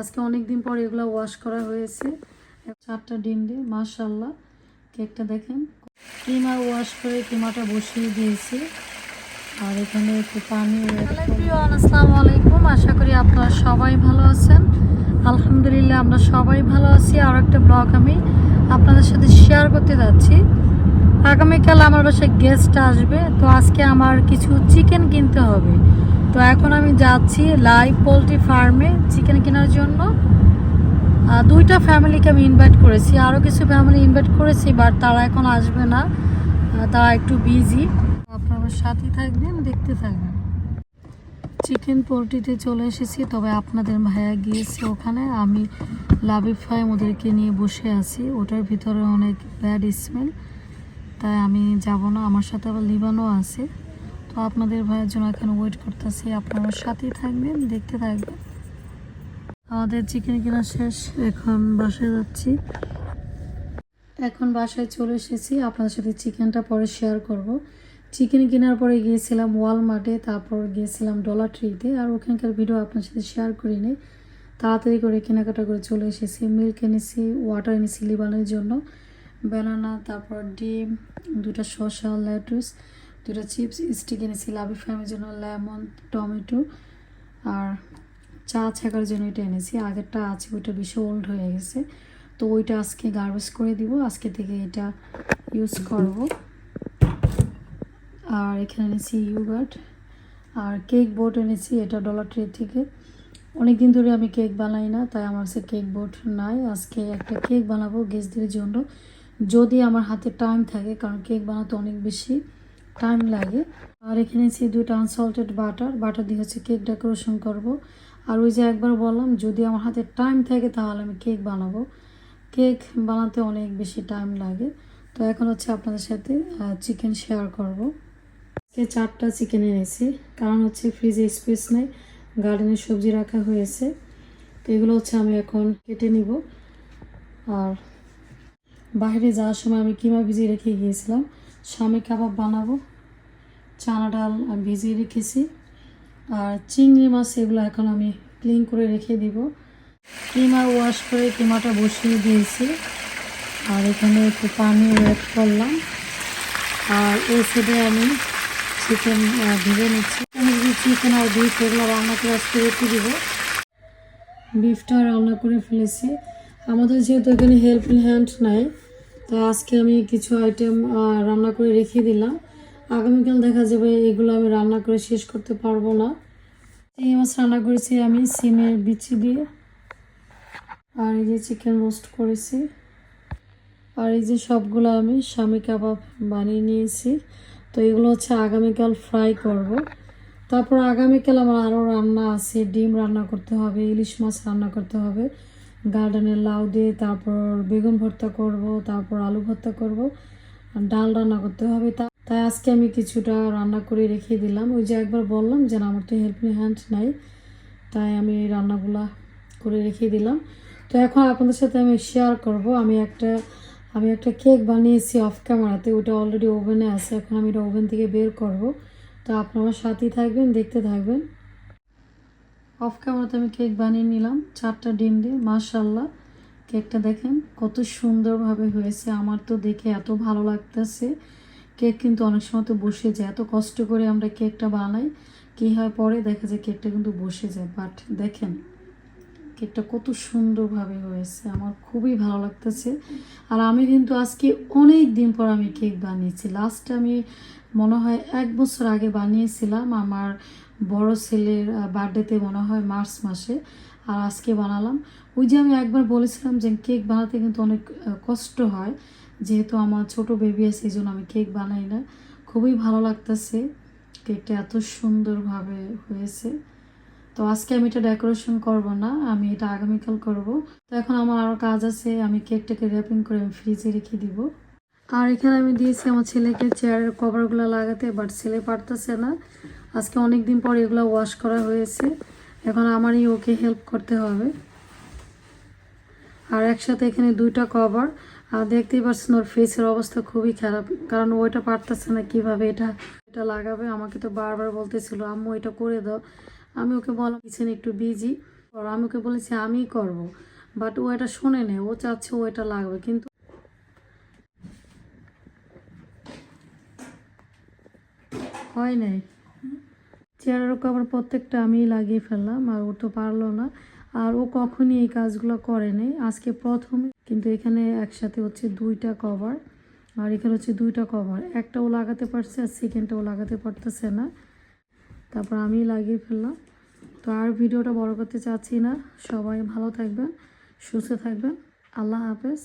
আজকে অনেক দিন পর এগুলো ওয়াশ করা হয়েছে। চারটা ডিম দিয়ে মাশাল্লাহ কেকটা দেখেন। কিমা ওয়াশ করে কিমাটা বসিয়ে দিয়েছি। আর এখানে একটু পানি আসসালামু আলাইকুম। আশা করি আপনারা সবাই ভালো আছেন। আলহামদুলিল্লাহ আমরা সবাই ভালো আছি। আর একটা ব্লগ আমি আপনাদের সাথে শেয়ার করতে যাচ্ছি। আগামীকাল আমার বাসায় গেস্ট আসবে। তো আজকে আমার কিছু চিকেন কিনতে হবে। তো এখন আমি যাচ্ছি লাইভ পোলট্রি ফার্মে চিকেন কেনার জন্য। দুইটা ফ্যামিলিকে আমি ইনভাইট করেছি। আরও কিছু ফ্যামিলি ইনভাইট করেছি বাট তারা এখন আসবে না। তারা একটু বিজি আপনারা সাথে থাকবেন, দেখতে থাকবেন। চিকেন পোলট্রিতে চলে এসেছি, তবে আপনাদের ভাইয়া গিয়েছে ওখানে। আমি লাভিফাই ওদেরকে নিয়ে বসে আছি। ওটার ভিতরে অনেক ব্যাড স্মেল তাই আমি যাব না। আমার সাথে আবার লিবানও আছে। তো আপনাদের ভাইয়ের জন্য এখানে ওয়েট করতেছি। আপনারা সাথেই থাকবেন, দেখতে থাকবেন। আমাদের চিকেন কেনা শেষ। এখন বাসায় যাচ্ছি। এখন বাসায় চলে এসেছি। আপনাদের সাথে চিকেনটা পরে শেয়ার করব। চিকেন কেনার পরে গিয়েছিলাম ওয়ালমার্টে তারপর গিয়েছিলাম ডলার ট্রিতে আর ওখানকার ভিডিও আপনার সাথে শেয়ার করিনি। তাড়াতাড়ি করে কেনাকাটা করে চলে এসেছি। মিল্ক এনেছি ওয়াটার এনেছি লিবানের জন্য। ব্যানানা তারপর ডিম দুটা শসা লেটুস দুটা চিপস, স্টিক এনেছি, লাভি ফ্যামের জন্য লেমন, টমেটো আর চা ছাকার জন্য এটা এনেছি। আগেরটা আছে, ওইটা বেশি ওল্ড হয়ে গেছে। তো ওইটা আজকে গার্বেজ করে দিব, আজকে থেকে এটা ইউজ করব। আর এখানে এনেছি ইউগার্ট আর কেক বোর্ড এনেছি, এটা ডলার ট্রি থেকে। অনেক দিন ধরে আমি কেক বানাই না, তাই আমার কাছে কেক বোর্ড নাই। আজকে একটা কেক বানাবো গেস্টদের জন্য। যদি আমার হাতে টাইম থাকে, কারণ কেক বানাতে অনেক বেশি। টাইম লাগে। আর এখানে এনেছি দুটো আনসল্টেড বাটার বাটার দিয়ে হচ্ছে কেক ডেকোরেশন করব। আর ওই যে একবার বললাম, যদি আমার হাতে টাইম থাকে তাহলে আমি কেক বানাবো। কেক বানাতে অনেক বেশি টাইম লাগে। তো এখন হচ্ছে আপনাদের সাথে চিকেন শেয়ার করব। আজকে চারটা চিকেন এনেছি। কারণ হচ্ছে ফ্রিজে স্পেস নেই গার্ডেনে সবজি রাখা হয়েছে। তো এগুলো হচ্ছে আমি এখন কেটে নিব। আর বাইরে যাওয়ার সময় আমি কিমা ভিজিয়ে রেখে গিয়েছিলাম স্বামী কাবাব বানাবো, চানা ডাল ভিজিয়ে রেখেছি, আর চিংড়ি মাছ এগুলো এখন আমি ক্লিন করে রেখে দিব। কিমা ওয়াশ করে কিমাটা বসিয়ে দিয়েছি, আর এখানে একটু পানি অ্যাড করলাম। আর এই সাইডে আমি চিকেন ভেজে নিচ্ছি। আমি চিকেন আর বিফ এগুলো রান্না করে আজকে রেখে দিব। বিফটা রান্না করে ফেলেছি। আমাদের যেহেতু এখানে হেল্পিং হ্যান্ড নাই তাই আজকে আমি কিছু আইটেম রান্না করে রেখে দিলাম। আগামীকাল দেখা যাবে, এগুলো আমি রান্না করে শেষ করতে পারব না। এই মাছ রান্না করেছি আমি, সিমের বিচি দিয়ে। আর এই যে চিকেন রোস্ট করেছি। আর এই যে সবগুলো আমি স্বামী কাবাব বানিয়ে নিয়েছি। তো এগুলো হচ্ছে আগামীকাল ফ্রাই করব। তারপর আগামীকাল আমার আরও রান্না আছে, ডিম রান্না করতে হবে, ইলিশ মাছ রান্না করতে হবে। গার্ডেনের লাউ দিয়ে তারপর বেগুন ভর্তা করব, তারপর আলু ভর্তা করব ডাল রান্না করতে হবে। তা তাই আজকে আমি কিছুটা রান্না করে রেখে দিলাম। ওই যে একবার বললাম যে আমার তো হেল্পিং হ্যান্ড নাই, তাই আমি রান্নাগুলা করে রেখে দিলাম। তো এখন আপনাদের সাথে আমি শেয়ার করব। আমি একটা আমি একটা কেক বানিয়েছি অফ ক্যামেরাতে ওটা অলরেডি ওভেনে আছে। এখন আমি এটা ওভেন থেকে বের করব। তো আপনারা সাথেই থাকবেন, দেখতে থাকবেন। অফ ক্যামেরাতে আমি কেক বানিয়ে নিলাম। চারটা ডিম দিয়ে মাশাল্লাহ কেকটা দেখেন, কত সুন্দরভাবে হয়েছে। আমার তো দেখে এত ভালো লাগতেছে। কেক কিন্তু অনেক সময় তো বসে যায়। এত কষ্ট করে আমরা কেকটা বানাই। কী হয় পরে দেখা যায় কেকটা কিন্তু বসে যায়। বাট দেখেন কেকটা কত সুন্দরভাবে হয়েছে। আমার খুবই ভালো লাগতেছে। আর আমি কিন্তু আজকে অনেক দিন পর আমি কেক বানিয়েছি। লাস্ট আমি মনে হয় এক বছর আগে বানিয়েছিলাম। আমার বড় ছেলের বার্থডেতে মনে হয় মার্চ মাসে। আর আজকে বানালাম। ওই যে আমি একবার বলেছিলাম যে কেক বানাতে কিন্তু অনেক কষ্ট হয়। যেহেতু আমার ছোট বেবি আছে, এই জন্য আমি কেক বানাই না। খুবই ভালো লাগতেছে। কেকটা এত সুন্দরভাবে হয়েছে। তো আজকে আমি এটা ডেকোরেশন করব না, আমি এটা আগামীকাল করব। তো এখন আমার আরও কাজ আছে, আমি কেকটাকে র্যাপিং করে আমি ফ্রিজে রেখে দিব। আর এখানে আমি দিয়েছি আমার ছেলেকে চেয়ারের কভারগুলো লাগাতে বাট ছেলে পারতেছে না। আজকে অনেক দিন পর এগুলো ওয়াশ করা হয়েছে। এখন আমারই ওকে হেল্প করতে হবে। আর একসাথে এখানে দুইটা কভার আর দেখতেই পাচ্ছেন ওর ফেসের অবস্থা খুবই খারাপ। কারণ ওইটা পারতেছে না কীভাবে এটা এটা লাগাবে। আমাকে তো বারবার বলতেছিল, আম্মু, এটা করে দাও। আমি ওকে বললাম কিচেন একটু বিজি আর আমি ওকে বলেছি আমি করব। বাট ও এটা শোনে নেই। ও চাচ্ছে ও এটা লাগবে। কিন্তু হয় নাই। চেয়ারের কভার প্রত্যেকটা আমি লাগিয়ে ফেললাম, আর ও তো পারল না। আর ও কখনই এই কাজগুলো করে করেনি আজকে প্রথমে, কিন্তু এখানে একসাথে হচ্ছে দুইটা কভার আর এখানে হচ্ছে দুইটা কভার একটা ও লাগাতে পারছে, আর সেকেন্ডটা ও লাগাতে পারতেছে না। তারপর আমি লাগিয়ে ফেললাম। তো আর ভিডিওটা বড় করতে চাচ্ছি না। সবাই ভালো থাকবেন, সুস্থ থাকবেন। আল্লাহ হাফেজ।